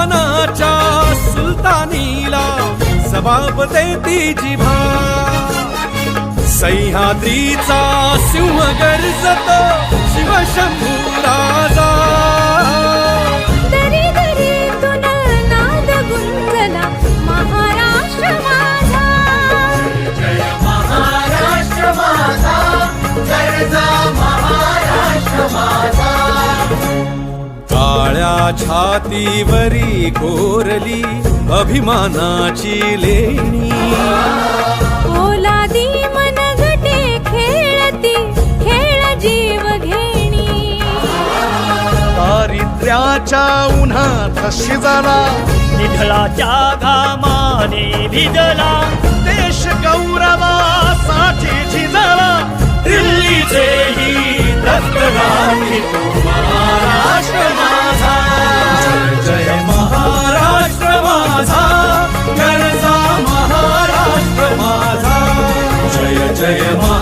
सुलतानाच्या सुलतानीला जबाब देती जिभा. सह्याद्रीचा सिंह गर्जतो शिवशंभू राजा छातीवरी कोरली अभिमानाची लेणी. ओलादी मन गटे खेळती खेळ जीव घेणी. दारिद्र्याच्या उन्हात शिजला निधळाच्या घामाने भिजला देश गौरवासाठी झिजला. दिल्लीचेही दत्तगाठी 在远方